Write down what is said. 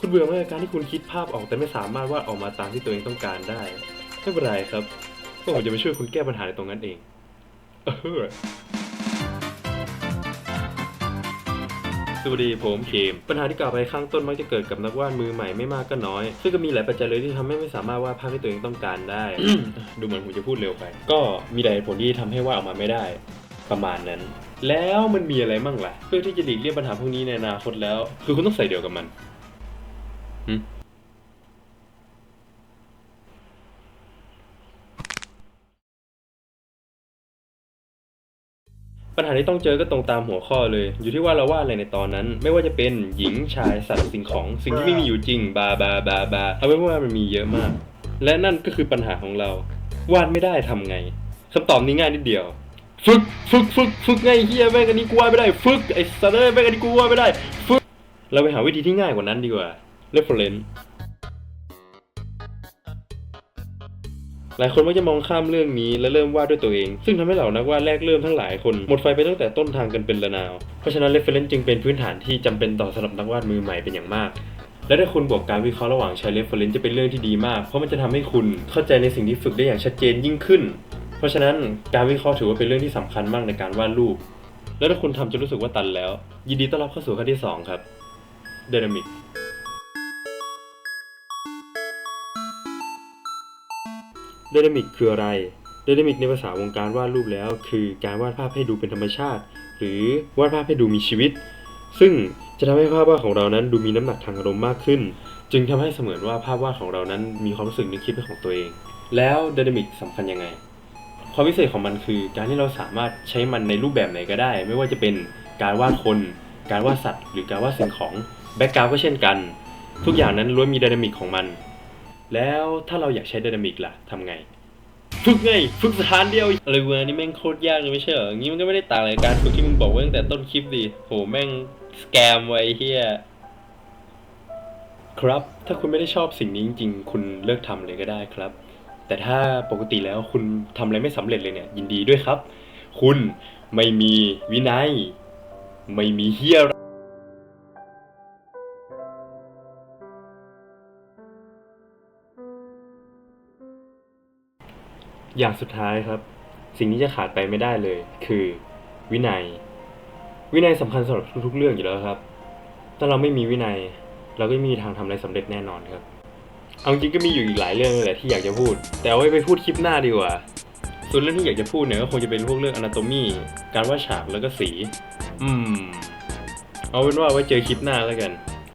คุณเบื่อไหมกับการที่คุณคิดภาพออกแต่ไม่สามารถวาดออกมาตามที่ตัวเองต้องการได้ไม่เป็นไรครับก็ผมจะไปช่วยคุณแก้ปัญหาในตรงนั้นเองเออสวัสดีผมเคมปัญหาที่กล่าวไปข้างต้นมักจะเกิดกับนักวาดมือใหม่ไม่มากก็น้อย ซึ่งก็มีหลายปัจจัยเลยที่ทำให้ไม่สามารถวาดภาพที่ตัวเองต้องการได้ ดูเหมือนผมจะพูดเร็วไป ก็มีหลายผลที่ทำให้วาดออกมาไม่ได้ ประมาณนั้น แล้วมันมีอะไรมั่งล่ะ เพื่อที่จะหลีกเลี่ยงปัญหาพวกนี้ในอนาคตแล้ว คือคุณต้องใส่เดียวกับมัน ปัญหาที่ต้องเจอก็ตรงตามหัวข้อเลย อยู่ที่ว่าเราวาดอะไรในตอนนั้น ไม่ว่าจะเป็นหญิงชายสัตว์สิ่งของสิ่งที่ไม่มีอยู่จริง บาบาบาบาเอาไว้ว่ามันมีเยอะมาก และนั่นก็คือปัญหาของเรา วาดไม่ได้ทำไงคำตอบนี้ง่ายนิดเดียว ฝึกฝึกฝึกฝึกไงเฮียแม่งอันนี้กูวาดไม่ได้ ฝึกไอ้สัตว์เอ้ยแม่งอันนี้กูวาดไม่ได้ ฝึก เราไปหาวิธีที่ง่ายกว่านั้นดีกว่า reference หลายคนมักจะมองข้ามเรื่องนี้และเริ่มวาดด้วยตัวเอง ซึ่งทำให้เหล่านักวาดแรกเริ่มทั้งหลายคนหมดไฟไปตั้งแต่ต้นทางกันเป็นระนาว เพราะฉะนั้น reference จึงเป็นพื้นฐานที่จำเป็นต่อสำหรับนักวาดมือใหม่เป็นอย่างมาก และถ้าคุณบวกการวิเคราะห์ระหว่างใช้ reference จะเป็นเรื่องที่ดีมาก เพราะมันจะทำให้คุณเข้าใจในสิ่งที่ฝึกได้อย่างชัดเจนยิ่งขึ้น เพราะฉะนั้นการวิเคราะห์ถือว่าเป็นเรื่องที่สำคัญมากในการวาดรูป แล้วถ้าคุณทำจนรู้สึกว่าตันแล้ว ยินดีต้อนรับเข้าสู่ขั้นที่สองครับ Dynamic ไดนามิกคืออะไรไดนามิกในภาษาวงการวาดรูปแล้ว คือการวาดภาพให้ดูเป็นธรรมชาติ หรือวาดภาพให้ดูมีชีวิต ซึ่งจะทำให้ภาพวาดของเรานั้นดูมีน้ำหนักทางอารมณ์มากขึ้น จึงทำให้เสมือนว่าภาพวาดของเรานั้นมีความรู้สึกนึกคิดเป็นของตัวเอง แล้วไดนามิกสำคัญยังไง ความพิเศษของมันคือ การที่เราสามารถใช้มันในรูปแบบไหนก็ได้ ไม่ว่าจะเป็นการวาดคน การวาดสัตว์ หรือการวาดสิ่งของแบ็กกราวก็เช่นกัน ทุกอย่างนั้นล้วนมีไดนามิกของมัน แล้วถ้าเราอยากใช้ไดนามิกล่ะทำไง ฝึกไง ฝึกสถานเดียว อะไรเวอร์นี่แม่งโคตรยากเลยไม่ใช่เหรองี้มันก็ไม่ได้ต่างอะไรกับการฝึกที่มึงบอกไว้ตั้งแต่ต้นคลิปดิโหแม่งสแกมไว้เฮียครับ ถ้าคุณไม่ได้ชอบสิ่งนี้จริงๆ คุณเลิกทำเลยก็ได้ครับ แต่ถ้าปกติแล้วคุณทำอะไรไม่สำเร็จเลยเนี่ย ยินดีด้วยครับ คุณไม่มีวินัย ไม่มีเฮีย อย่างสุดท้ายครับ สิ่งที่จะขาดไปไม่ได้เลย คือ วินัย วินัยสำคัญสำหรับทุกๆเรื่องอยู่แล้วครับ ถ้าเราไม่มีวินัย เราก็ไม่มีทางทำอะไรสำเร็จแน่นอนครับ เอาจริงก็มีอยู่อีกหลายเรื่องเลยแหละที่อยากจะพูด แต่เอาไว้ไปพูดคลิปหน้าดีกว่า ส่วนเรื่องที่อยากจะพูดเนี่ยก็คงจะเป็นพวกเรื่อง anatomy การวาดฉากแล้วก็สี อืม เอาเป็นว่าไว้เจอคลิปหน้าแล้วกัน